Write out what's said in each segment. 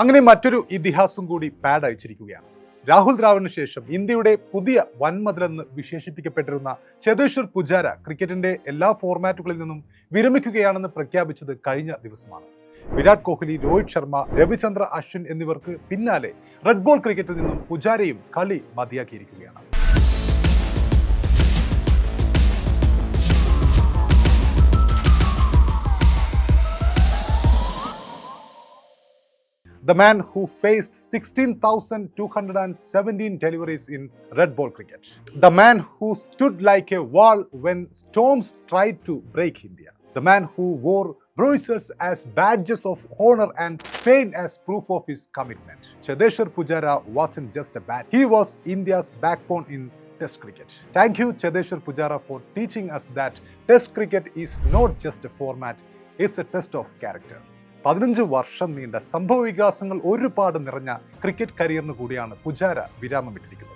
അങ്ങനെ മറ്റൊരു ഇതിഹാസം കൂടി പാഡ് അയച്ചിരിക്കുകയാണ്. രാഹുൽ ദ്രാവിഡിന് ശേഷം ഇന്ത്യയുടെ പുതിയ വൻമതിലെന്ന് വിശേഷിപ്പിക്കപ്പെട്ടിരുന്ന ചേതേശ്വർ പുജാര ക്രിക്കറ്റിന്റെ എല്ലാ ഫോർമാറ്റുകളിൽ നിന്നും വിരമിക്കുകയാണെന്ന് പ്രഖ്യാപിച്ചത് കഴിഞ്ഞ ദിവസമാണ്. വിരാട് കോഹ്ലി രോഹിത് ശർമ്മ രവിചന്ദ്ര അശ്വിൻ എന്നിവർക്ക് പിന്നാലെ റെഡ് ബോൾ ക്രിക്കറ്റിൽ നിന്നും പുജാരയും കളി മതിയാക്കിയിരിക്കുകയാണ്. The man who faced 16,217 deliveries in red ball cricket. The man who stood like a wall when storms tried to break India. The man who wore bruises as badges of honor and pain as proof of his commitment. Chedeshwar Pujara wasn't just a bat, he was India's backbone in Test cricket. Thank you, Chedeshwar Pujara, for teaching us that Test cricket is not just a format, it's a test of character. പതിനഞ്ച് വർഷം നീണ്ട സംഭവ വികാസങ്ങൾ ഒരുപാട് നിറഞ്ഞ cricket കരിയറിന് കൂടിയാണ് പുജാര വിരാമമിട്ടിരിക്കുന്നത്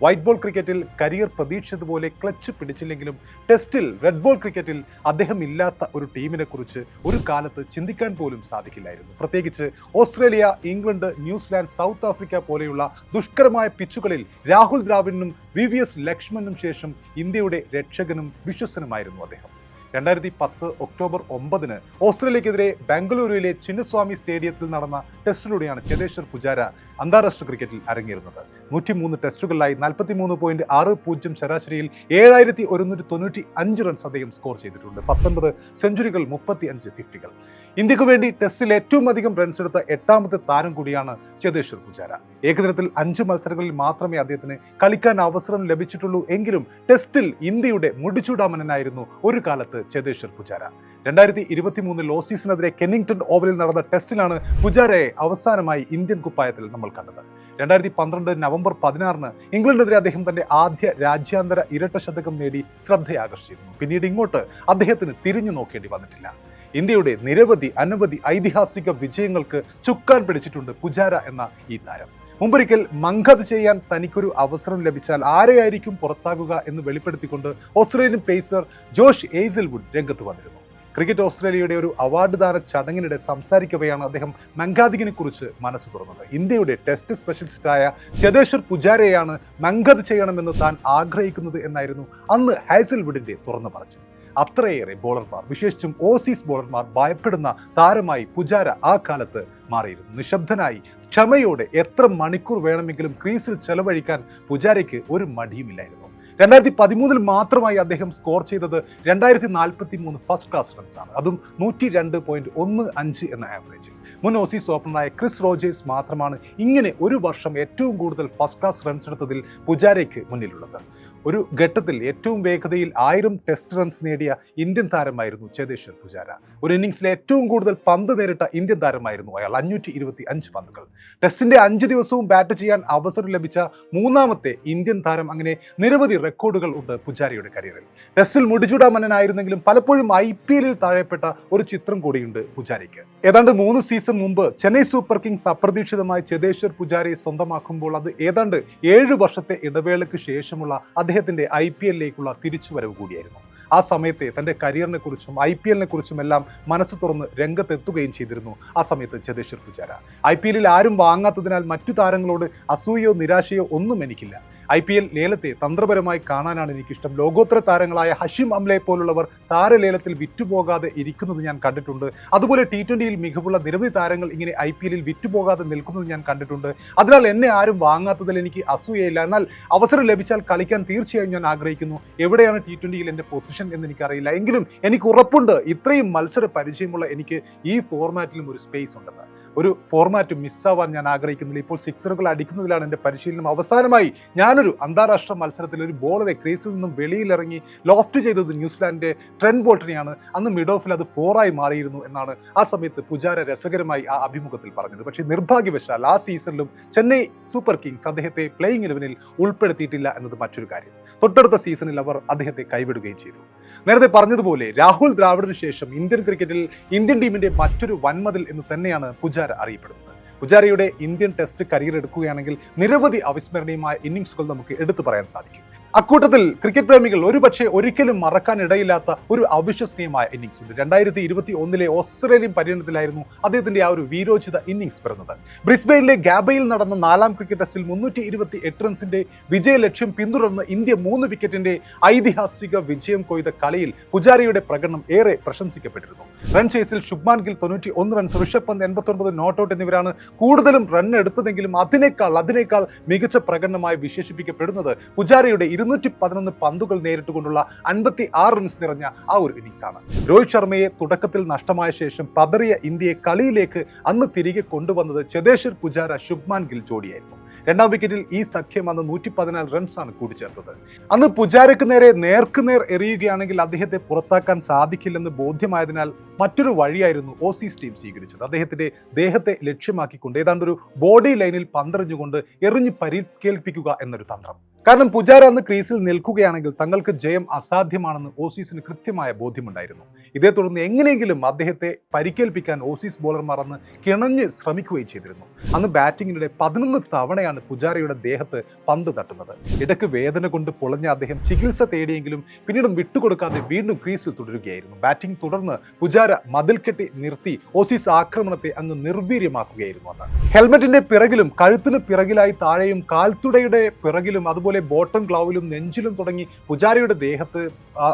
വൈറ്റ് ബോൾ ക്രിക്കറ്റിൽ കരിയർ പ്രതീക്ഷിച്ചതുപോലെ ക്ലച്ച് പിടിച്ചില്ലെങ്കിലും ടെസ്റ്റിൽ റെഡ് ബോൾ ക്രിക്കറ്റിൽ അദ്ദേഹം ഇല്ലാത്ത ഒരു ടീമിനെ കുറിച്ച് ഒരു കാലത്ത് ചിന്തിക്കാൻ പോലും സാധിക്കില്ലായിരുന്നു. പ്രത്യേകിച്ച് Australia England New Zealand South Africa പോലെയുള്ള ദുഷ്കരമായ പിച്ചുകളിൽ രാഹുൽ ദ്രാവിഡിനും വി വി എസ് ലക്ഷ്മണനും ശേഷം ഇന്ത്യയുടെ രക്ഷകനും വിശ്വസനുമായിരുന്നു അദ്ദേഹം. രണ്ടായിരത്തി പത്ത് ഒക്ടോബർ ഒമ്പതിന് ഓസ്ട്രേലിയക്കെതിരെ ബംഗളൂരുവിലെ ചിന്നസ്വാമി സ്റ്റേഡിയത്തിൽ നടന്ന ടെസ്റ്റിലൂടെയാണ് ചേതേശ്വർ പുജാര അന്താരാഷ്ട്ര ക്രിക്കറ്റിൽ അരങ്ങേറുന്നത്. നൂറ്റിമൂന്ന് ടെസ്റ്റുകളിലായി നാൽപ്പത്തി മൂന്ന് പോയിന്റ് ആറ് പൂജ്യം ശരാശരിയിൽ ഏഴായിരത്തി ഒരുന്നൂറ്റി തൊണ്ണൂറ്റി അഞ്ച് റൺസ് അദ്ദേഹം സ്കോർ ചെയ്തിട്ടുണ്ട്. പത്തൊൻപത് സെഞ്ചുറികൾ മുപ്പത്തി അഞ്ച് ഫിഫ്റ്റികൾ ഇന്ത്യയ്ക്ക് വേണ്ടി ടെസ്റ്റിൽ ഏറ്റവും അധികം റൺസ് എടുത്ത എട്ടാമത്തെ താരം കൂടിയാണ് ചേതേശ്വർ പുജാര. ഏകദിനത്തിൽ അഞ്ച് മത്സരങ്ങളിൽ മാത്രമേ അദ്ദേഹത്തിന് കളിക്കാൻ അവസരം ലഭിച്ചിട്ടുള്ളൂ. എങ്കിലും ടെസ്റ്റിൽ ഇന്ത്യയുടെ മുടിച്ചൂടാമനായിരുന്നു ഒരു കാലത്ത് ചേതേശ്വർ പുജാര. രണ്ടായിരത്തി ഇരുപത്തി മൂന്നിൽ ലോസീസിനെതിരെ കെന്നിങ്ടൺ ഓവലിൽ നടന്ന ടെസ്റ്റിലാണ് പുജാരയെ അവസാനമായി ഇന്ത്യൻ കുപ്പായത്തിൽ നമ്മൾ കണ്ടത്. രണ്ടായിരത്തി പന്ത്രണ്ട് നവംബർ പതിനാറിന് ഇംഗ്ലണ്ടിനെതിരെ അദ്ദേഹം തന്റെ ആദ്യ രാജ്യാന്തര ഇരട്ട ശതകം നേടി ശ്രദ്ധയാകർഷിച്ചിരുന്നു. പിന്നീട് ഇങ്ങോട്ട് അദ്ദേഹത്തിന് തിരിഞ്ഞു നോക്കേണ്ടി വന്നിട്ടില്ല. ഇന്ത്യയുടെ നിരവധി അനവധി ഐതിഹാസിക വിജയങ്ങൾക്ക് ചുക്കാൻ പിടിച്ചിട്ടുണ്ട് പുജാര എന്ന ഈ താരം. മുമ്പൊരിക്കൽ മങ്കത് ചെയ്യാൻ തനിക്കൊരു അവസരം ലഭിച്ചാൽ ആരെയായിരിക്കും പുറത്താകുക എന്ന് വെളിപ്പെടുത്തിക്കൊണ്ട് ഓസ്ട്രേലിയൻ പേസർ ജോഷ് ഏസിൽവുഡ് രംഗത്ത് വന്നിരുന്നു. ക്രിക്കറ്റ് ഓസ്ട്രേലിയയുടെ ഒരു അവാർഡ് ദാന ചടങ്ങിനിടെ സംസാരിക്കവെയാണ് അദ്ദേഹം മങ്കാദിഗിനെ കുറിച്ച് മനസ്സ് തുറന്നത്. ഇന്ത്യയുടെ ടെസ്റ്റ് സ്പെഷ്യലിസ്റ്റായ ചതേശ്വർ പുജാരയാണ് മങ്കത് ചെയ്യണമെന്ന് താൻ ആഗ്രഹിക്കുന്നത് എന്നായിരുന്നു അന്ന് ഹൈസൽവുഡിന്റെ തുറന്നു പറച്ചിൽ അത്രയേറെ ബോളർമാർ വിശേഷിച്ചും ഓസീസ് ബോളർമാർ ഭയപ്പെടുന്ന താരമായി പുജാര ആ കാലത്ത് മാറിയിരുന്നു. നിശബ്ദനായി ക്ഷമയോടെ എത്ര മണിക്കൂർ വേണമെങ്കിലും ക്രീസിൽ ചെലവഴിക്കാൻ പുജാരയ്ക്ക് ഒരു മടിയുമില്ലായിരുന്നു. രണ്ടായിരത്തി പതിമൂന്നിൽ മാത്രമായി അദ്ദേഹം സ്കോർ ചെയ്തത് രണ്ടായിരത്തി നാൽപ്പത്തി മൂന്ന് ഫസ്റ്റ് ക്ലാസ് റൺസ് ആണ് അതും നൂറ്റി രണ്ട് പോയിന്റ് ഒന്ന് അഞ്ച് എന്ന ആവറേജ് മുൻ ഓസീസ് ഓപ്പണറായ ക്രിസ് റോജേഴ്സ് മാത്രമാണ് ഇങ്ങനെ ഒരു വർഷം ഏറ്റവും കൂടുതൽ ഫസ്റ്റ് ക്ലാസ് റൺസ് എടുത്തതിൽ പുജാരയ്ക്ക് മുന്നിലുള്ളത്. ഒരു ഘട്ടത്തിൽ ഏറ്റവും വേഗതയിൽ ആയിരം ടെസ്റ്റ് റൺസ് നേടിയ ഇന്ത്യൻ താരമായിരുന്നു ചേതേശ്വർ പുജാര. ഒരു ഇന്നിംഗ്സിലെ ഏറ്റവും കൂടുതൽ പന്ത് നേരിട്ട ഇന്ത്യൻ താരമായിരുന്നു അയാൾ. അഞ്ഞൂറ്റി ഇരുപത്തി അഞ്ച് പന്തുകൾ ടെസ്റ്റിന്റെ അഞ്ച് ദിവസവും ബാറ്റ് ചെയ്യാൻ അവസരം ലഭിച്ച മൂന്നാമത്തെ ഇന്ത്യൻ താരം അങ്ങനെ നിരവധി റെക്കോർഡുകൾ ഉണ്ട് പുജാരയുടെ കരിയറിൽ ടെസ്റ്റിൽ മുടിചൂടാമന്നനായിരുന്നെങ്കിലും പലപ്പോഴും ഐ പി എല്ലിൽ താഴെപ്പെട്ട ഒരു ചിത്രം കൂടിയുണ്ട് പുജാരയ്ക്ക്. ഏതാണ്ട് മൂന്ന് സീസൺ മുമ്പ് ചെന്നൈ സൂപ്പർ കിങ്സ് അപ്രതീക്ഷിതമായി ചേതേശ്വർ പുജാരയെ സ്വന്തമാക്കുമ്പോൾ അത് ഏതാണ്ട് ഏഴ് വർഷത്തെ ഇടവേളയ്ക്ക് ശേഷമുള്ള അദ്ദേഹത്തിന്റെ ഐ പി എല്ലിലേക്കുള്ള തിരിച്ചുവരവ് കൂടിയായിരുന്നു. ആ സമയത്തെ തന്റെ കരിയറിനെ കുറിച്ചും ഐ പി എല്ലിനെ കുറിച്ചും എല്ലാം മനസ്സ് തുറന്ന് രംഗത്തെത്തുകയും ചെയ്തിരുന്നു. ആ സമയത്ത് ചതേശ്വർ പുജാര ഐ പി എല്ലിൽ ആരും വാങ്ങാത്തതിനാൽ മറ്റു താരങ്ങളോട് അസൂയോ നിരാശയോ ഒന്നും എനിക്കില്ല. ഐ പി എൽ ലേലത്തെ തന്ത്രപരമായി കാണാനാണ് എനിക്കിഷ്ടം. ലോകോത്തര താരങ്ങളായ ഹഷിം അംലെ പോലുള്ളവർ താരലേലത്തിൽ വിറ്റുപോകാതെ ഇരിക്കുന്നത് ഞാൻ കണ്ടിട്ടുണ്ട്. അതുപോലെ ടി ട്വന്റിയിൽ മികവുള്ള നിരവധി താരങ്ങൾ ഇങ്ങനെ ഐ പി എല്ലിൽ വിറ്റുപോകാതെ നിൽക്കുന്നത് ഞാൻ കണ്ടിട്ടുണ്ട്. അതിനാൽ എന്നെ ആരും വാങ്ങാത്തതിൽ എനിക്ക് അസൂയയില്ല. എന്നാൽ അവസരം ലഭിച്ചാൽ കളിക്കാൻ തീർച്ചയായും ഞാൻ ആഗ്രഹിക്കുന്നു. എവിടെയാണ് ടി ട്വന്റിയിൽ എന്റെ പൊസിഷൻ എന്ന് എനിക്കറിയില്ല. എങ്കിലും എനിക്ക് ഉറപ്പുണ്ട്. ഇത്രയും മത്സര പരിചയമുള്ള എനിക്ക് ഈ ഫോർമാറ്റിലും ഒരു സ്പേസ് ഉണ്ടെന്ന്. ഒരു ഫോർമാറ്റ് മിസ്സാവാൻ ഞാൻ ആഗ്രഹിക്കുന്നില്ല. ഇപ്പോൾ സിക്സറുകൾ അടിക്കുന്നതിലാണ് എന്റെ പരിശീലനം അവസാനമായി ഞാനൊരു അന്താരാഷ്ട്ര മത്സരത്തിൽ ഒരു ബോളറെ ക്രീസിൽ നിന്നും വെളിയിലിറങ്ങി ലോഫ്റ്റ് ചെയ്തത് ന്യൂസിലാൻഡിന്റെ ട്രെൻഡ് ബോൾട്ടിനെയാണ്. അന്ന് മിഡ് ഓഫിൽ അത് ഫോറായി മാറിയിരുന്നു എന്നാണ് ആ സമയത്ത് പുജാര രസകരമായി ആ അഭിമുഖത്തിൽ പറഞ്ഞത്. പക്ഷേ നിർഭാഗ്യവശാൽ ആ സീസണിലും ചെന്നൈ സൂപ്പർ കിങ്സ് അദ്ദേഹത്തെ പ്ലേയിങ് ഇലവനിൽ ഉൾപ്പെടുത്തിയിട്ടില്ല എന്നത് മറ്റൊരു കാര്യം. തൊട്ടടുത്ത സീസണിൽ അവർ അദ്ദേഹത്തെ കൈവിടുകയും ചെയ്തു. നേരത്തെ പറഞ്ഞതുപോലെ രാഹുൽ ദ്രാവിഡിന് ശേഷം ഇന്ത്യൻ ക്രിക്കറ്റിൽ ഇന്ത്യൻ ടീമിന്റെ മറ്റൊരു വൻമതിൽ എന്ന് തന്നെയാണ് പുജാര അറിയപ്പെടുന്നത്. പുജാരയുടെ ഇന്ത്യൻ ടെസ്റ്റ് കരിയർ എടുക്കുകയാണെങ്കിൽ നിരവധി അവിസ്മരണീയമായ ഇന്നിംഗ്സുകൾ നമുക്ക് എടുത്തു പറയാൻ സാധിക്കും. അക്കൂട്ടത്തിൽ ക്രിക്കറ്റ് പ്രേമികൾ ഒരുപക്ഷെ ഒരിക്കലും മറക്കാനിടയില്ലാത്ത ഒരു അവിശ്വസനീയമായ ഇന്നിംഗ്സ് ഉണ്ട്. രണ്ടായിരത്തി ഇരുപത്തി ഒന്നിലെ ഓസ്ട്രേലിയൻ പര്യടനത്തിലായിരുന്നു അദ്ദേഹത്തിന്റെ ആ ഒരു വീരോചിത ഇന്നിംഗ്സ് പിറന്നത്. ബ്രിസ്ബെയിനിലെ ഗാബയിൽ നടന്ന നാലാം ക്രിക്കറ്റ് ടെസ്റ്റിൽ മുന്നൂറ്റി ഇരുപത്തി എട്ട് റൺസിന്റെ വിജയ ലക്ഷ്യം പിന്തുടർന്ന് ഇന്ത്യ മൂന്ന് വിക്കറ്റിന്റെ ഐതിഹാസിക വിജയം കൊയ്ത കളിയിൽ പുജാരിയുടെ പ്രകടനം ഏറെ പ്രശംസിക്കപ്പെട്ടിരുന്നു. റൺ ചേസിൽ ശുഭ്മാൻ ഗിൽ തൊണ്ണൂറ്റി ഒന്ന് റൺസ് ഋഷഭ് പന്ത് എൺപത്തി നോട്ട് ഔട്ട് എന്നിവരാണ് കൂടുതലും റൺ എടുത്തതെങ്കിലും അതിനേക്കാൾ അതിനേക്കാൾ മികച്ച പ്രകടനമായി വിശേഷിപ്പിക്കപ്പെടുന്നത് പുജാരയുടെ ഇരുന്നൂറ്റി പതിനൊന്ന് പന്തുകൾ നേരിട്ടുകൊണ്ടുള്ള അൻപത്തി ആറ് റൺസ് നിറഞ്ഞ ആ ഒരു ഇന്നിംഗ്സ് ആണ് രോഹിത് ശർമ്മയെ തുടക്കത്തിൽ നഷ്ടമായ ശേഷം പതറിയ ഇന്ത്യയെ കളിയിലേക്ക് അന്ന് തിരികെ കൊണ്ടുവന്നത് ചെതേശ്വർ പുജാര ശുഭ്മാൻ ഗിൽ ജോഡിയായിരുന്നു. രണ്ടാം വിക്കറ്റിൽ ഈ സഖ്യം അന്ന് നൂറ്റി പതിനാല് റൺസാണ് കൂടിച്ചേർത്തത്. അന്ന് പുജാരയ്ക്ക് നേരെ നേർക്കുനേർ എറിയുകയാണെങ്കിൽ അദ്ദേഹത്തെ പുറത്താക്കാൻ സാധിക്കില്ലെന്ന് ബോധ്യമായതിനാൽ മറ്റൊരു വഴിയായിരുന്നു ഓസീസ് ടീം സ്വീകരിച്ചത്. അദ്ദേഹത്തിന്റെ ദേഹത്തെ ലക്ഷ്യമാക്കിക്കൊണ്ട് ഏതാണ്ട് ഒരു ബോഡി ലൈനിൽ പന്തെറിഞ്ഞുകൊണ്ട് എറിഞ്ഞ് പരിക്കേൽപ്പിക്കുക എന്നൊരു തന്ത്രം. കാരണം പുജാര അന്ന് ക്രീസിൽ നിൽക്കുകയാണെങ്കിൽ തങ്ങൾക്ക് ജയം അസാധ്യമാണെന്ന് ഓസീസിന് കൃത്യമായ ബോധ്യമുണ്ടായിരുന്നു. ഇതേ തുടർന്ന് എങ്ങനെയെങ്കിലും അദ്ദേഹത്തെ പരിക്കേൽപ്പിക്കാൻ ഓസീസ് ബോളർമാർ അന്ന് കിണഞ്ഞ് ശ്രമിക്കുകയും ചെയ്തിരുന്നു. അന്ന് ബാറ്റിങ്ങിനിടെ പതിനൊന്ന് തവണയാണ് പുജാരയുടെ ദേഹത്ത് പന്ത് തട്ടുന്നത്. ഇടയ്ക്ക് വേദന കൊണ്ട് പൊളഞ്ഞ അദ്ദേഹം ചികിത്സ തേടിയെങ്കിലും പിന്നീട് വിട്ടുകൊടുക്കാതെ വീണ്ടും ക്രീസിൽ തുടരുകയായിരുന്നു. ബാറ്റിംഗ് തുടർന്ന് പുജാര മതിൽ കെട്ടി നിർത്തി ഓസീസ് ആക്രമണത്തെ അങ്ങ് നിർവീര്യമാക്കുകയായിരുന്നു അന്ന് ഹെൽമെറ്റിന്റെ പിറകിലും കഴുത്തിന് പിറകിലായി താഴെയും കാൽത്തുടയുടെ പിറകിലും അതുപോലെ ബോട്ടം ഗ്ലൗവിലും നെഞ്ചിലും തുടങ്ങി പുജാരിയുടെ ദേഹത്ത്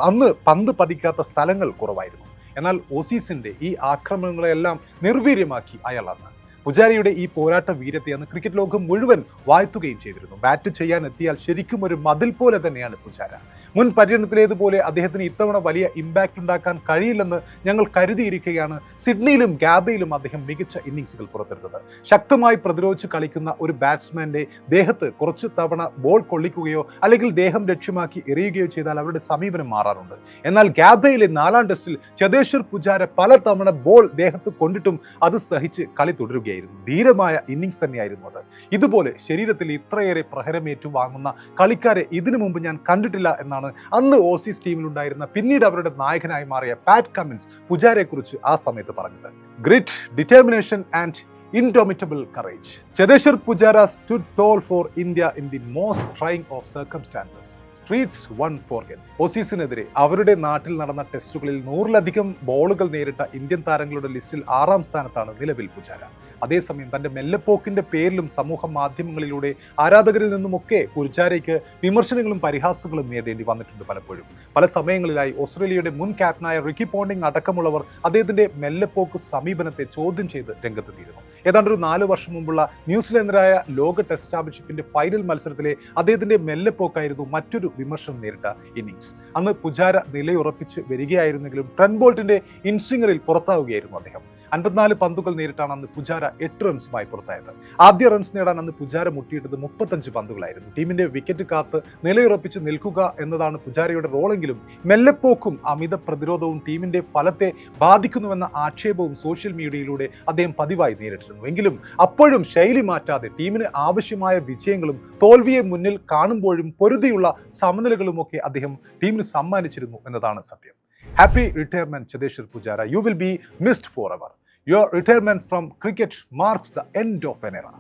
അന്ന് പന്ത് പതിക്കാത്ത സ്ഥലങ്ങൾ കുറവായിരുന്നു. എന്നാൽ ഓസീസിന്റെ ഈ ആക്രമണങ്ങളെല്ലാം നിർവീര്യമാക്കി അയാൾ അന്ന്. പുജാരിയുടെ ഈ പോരാട്ട വീരത്തെ അന്ന് ക്രിക്കറ്റ് ലോകം മുഴുവൻ വാഴ്ത്തുകയും ചെയ്തിരുന്നു. ബാറ്റ് ചെയ്യാൻ എത്തിയാൽ ശരിക്കും ഒരു മതിൽ പോലെ തന്നെയാണ് പുജാര. മുൻ പര്യടനത്തിലേതുപോലെ അദ്ദേഹത്തിന് ഇത്തവണ വലിയ ഇമ്പാക്റ്റ് ഉണ്ടാക്കാൻ കഴിയില്ലെന്ന് ഞങ്ങൾ കരുതിയിരിക്കുകയാണ്. സിഡ്നിയിലും ഗാബയിലും അദ്ദേഹം മികച്ച ഇന്നിങ്സുകൾ പുറത്തെടുത്തത്. ശക്തമായി പ്രതിരോധിച്ച് കളിക്കുന്ന ഒരു ബാറ്റ്സ്മാന്റെ ദേഹത്ത് കുറച്ച് തവണ ബോൾ കൊള്ളിക്കുകയോ അല്ലെങ്കിൽ ദേഹം ലക്ഷ്യമാക്കി എറിയുകയോ ചെയ്താൽ അവരുടെ സമീപനം മാറാറുണ്ട്. എന്നാൽ ഗാബയിലെ നാലാം ടെസ്റ്റിൽ ചതേശ്വർ പുജാര പല തവണ ബോൾ ദേഹത്ത് കൊണ്ടിട്ടും അത് സഹിച്ച് കളി തുടരുകയായിരുന്നു. ധീരമായ ഇന്നിങ്സ് തന്നെയായിരുന്നു അത്. ഇതുപോലെ ശരീരത്തിൽ ഇത്രയേറെ പ്രഹരമേറ്റു വാങ്ങുന്ന കളിക്കാരെ ഇതിനു മുമ്പ് ഞാൻ കണ്ടിട്ടില്ല എന്നാണ് അന്ന് ഓസീസ് ടീമിലുണ്ടായിരുന്ന പിന്നീട് അവരുടെ നായകനായി മാറിയ പാറ്റ് കമ്മിൻസ് പുജാരയെക്കുറിച്ച് ആ സമയത്ത് പറഞ്ഞത്. Grit determination and indomitable courage Cheteshwar Pujara stood tall for India in the most trying of circumstances streets one for gen ഓസീസിനെതിരെ അവരുടെ നാട്ടിൽ നടന്ന ടെസ്റ്റുകളിൽ നൂറിലധികം ബോളുകൾ നേരിട്ട ഇന്ത്യൻ താരങ്ങളുടെ ലിസ്റ്റിൽ ആറാം സ്ഥാനത്താണ് നിലവിൽ പുജാര. അതേസമയം തന്റെ മെല്ലപ്പോക്കിന്റെ പേരിലും സമൂഹ മാധ്യമങ്ങളിലൂടെ ആരാധകരിൽ നിന്നുമൊക്കെ പുരുചാരയ്ക്ക് വിമർശനങ്ങളും പരിഹാസങ്ങളും നേരിടേണ്ടി വന്നിട്ടുണ്ട് പലപ്പോഴും. പല സമയങ്ങളിലായി ഓസ്ട്രേലിയയുടെ മുൻ ക്യാപ്റ്റനായ റിക്കി പോണ്ടിംഗ് അടക്കമുള്ളവർ അദ്ദേഹത്തിന്റെ മെല്ലപ്പോക്ക് സമീപനത്തെ ചോദ്യം ചെയ്ത് രംഗത്തെത്തിയിരുന്നു. ഏതാണ്ട് ഒരു നാല് വർഷം മുമ്പുള്ള ന്യൂസിലൻഡിനായ ലോക ടെസ്റ്റ് ചാമ്പ്യൻഷിപ്പിന്റെ ഫൈനൽ മത്സരത്തിലെ അദ്ദേഹത്തിന്റെ മെല്ലെപ്പോക്കായിരുന്നു മറ്റൊരു വിമർശനം നേരിട്ട ഇന്നിംഗ്സ്. അന്ന് പുജാര നിലയുറപ്പിച്ച് വരികയായിരുന്നെങ്കിലും ട്രെൻബോൾട്ടിന്റെ ഇൻസ്വിംഗറിൽ പുറത്താവുകയായിരുന്നു അദ്ദേഹം. അൻപത്തിനാല് പന്തുകൾ നേരിട്ടാണ് അന്ന് പുജാര എട്ട് റൺസുമായി പുറത്തായത്. ആദ്യ റൺസ് നേടാൻ അന്ന് പുജാര മുട്ടിയിട്ടത് മുപ്പത്തഞ്ച് പന്തുകളായിരുന്നു. ടീമിന്റെ വിക്കറ്റ് കാത്ത് നിലയുറപ്പിച്ച് നിൽക്കുക എന്നതാണ് പുജാരയുടെ റോളെങ്കിലും മെല്ലെപ്പോക്കും അമിത പ്രതിരോധവും ടീമിന്റെ ഫലത്തെ ബാധിക്കുന്നുവെന്ന ആക്ഷേപവും സോഷ്യൽ മീഡിയയിലൂടെ അദ്ദേഹം പതിവായി നേരിട്ടിരുന്നു. എങ്കിലും അപ്പോഴും ശൈലി മാറ്റാതെ ടീമിന് ആവശ്യമായ വിജയങ്ങളും തോൽവിയെ മുന്നിൽ കാണുമ്പോഴും പൊരുതിയുള്ള സമനിലകളുമൊക്കെ അദ്ദേഹം ടീമിന് സമ്മാനിച്ചിരുന്നു എന്നതാണ് സത്യം. Happy retirement Cheteshwar Pujara. You will be missed for ever. Your retirement from cricket marks the end of an era.